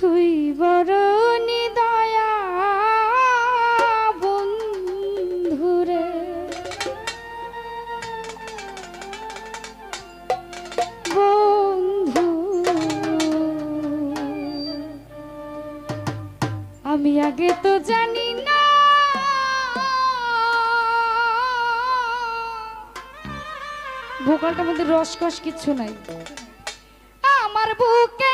তুই বড় নিদয়া বন্ধুরে বন্ধু। আমি আগে তো জানি না। ভোকালটার মধ্যে রসকস কিছু নাই। আমার বুকে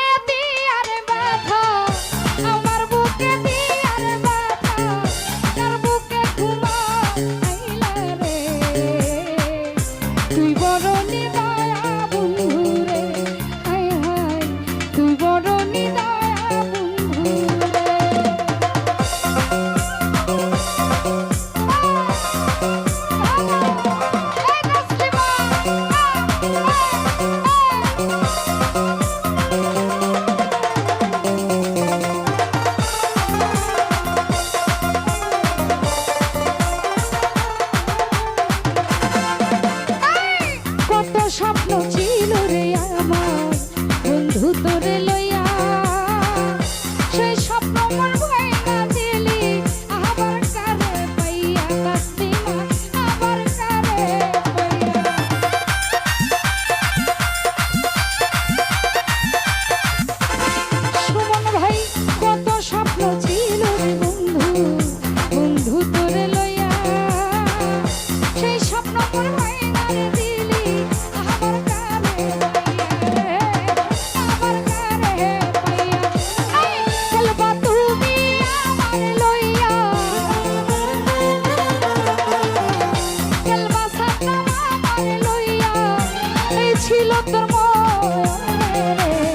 স্বপ্ন তোর মনে।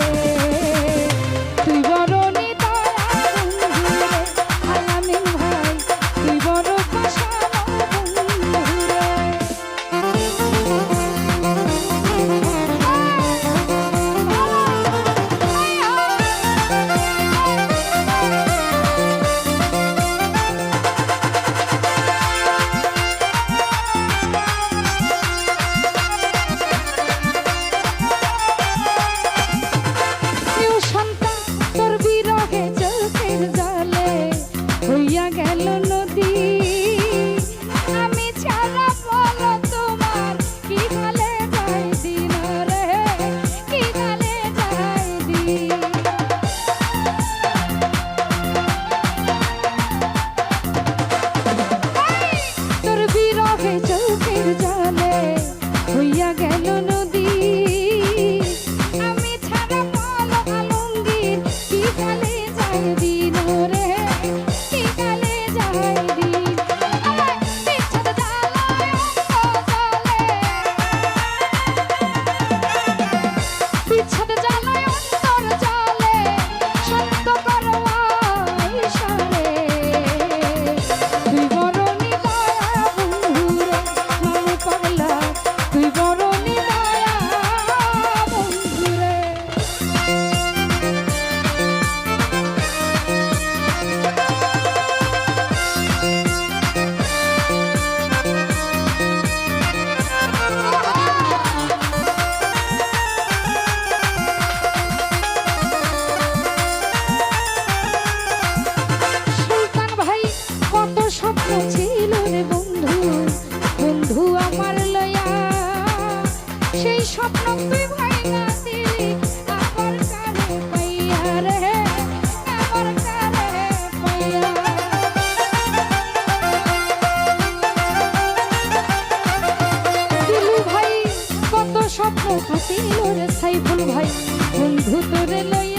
স্বপ্ন কাটিল রে সাইফুল ভাই। বন্ধু তোরে লই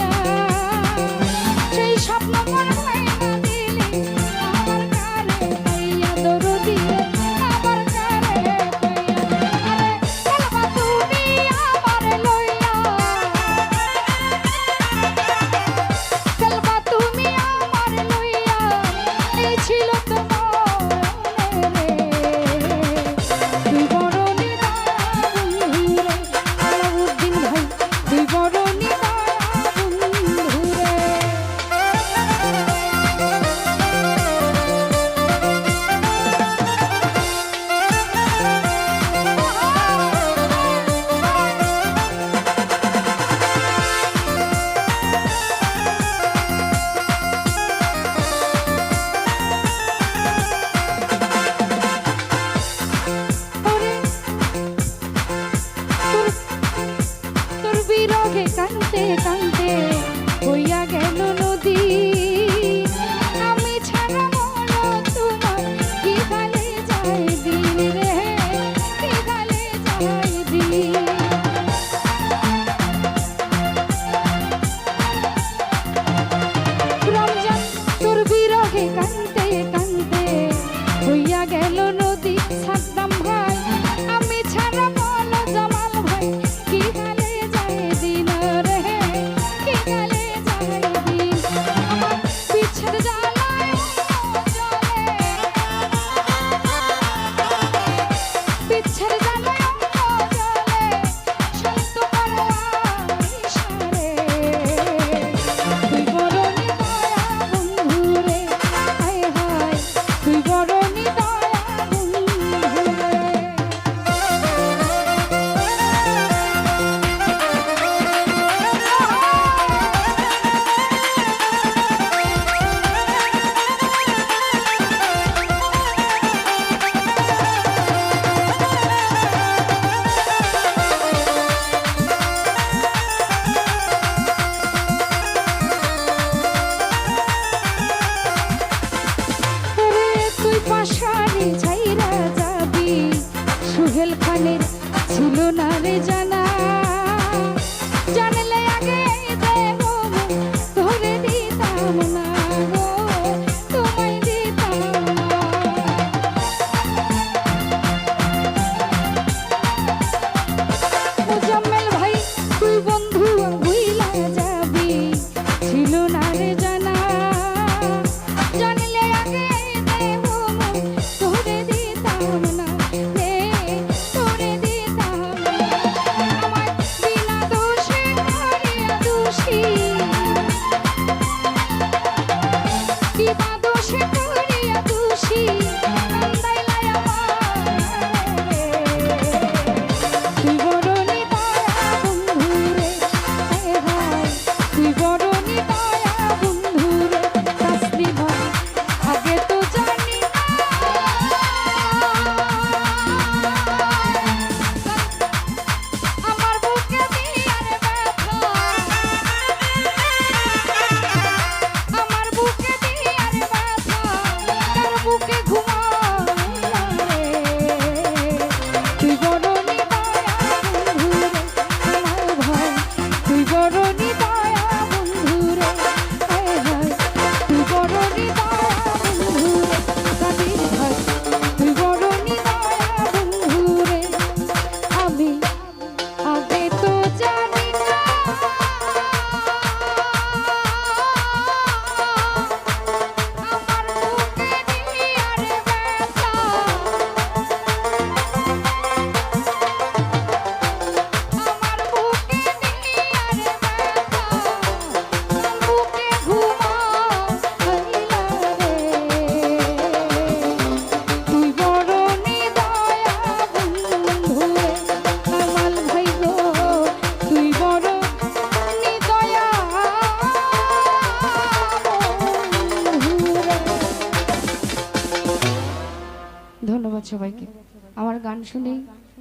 ধন্যবাদ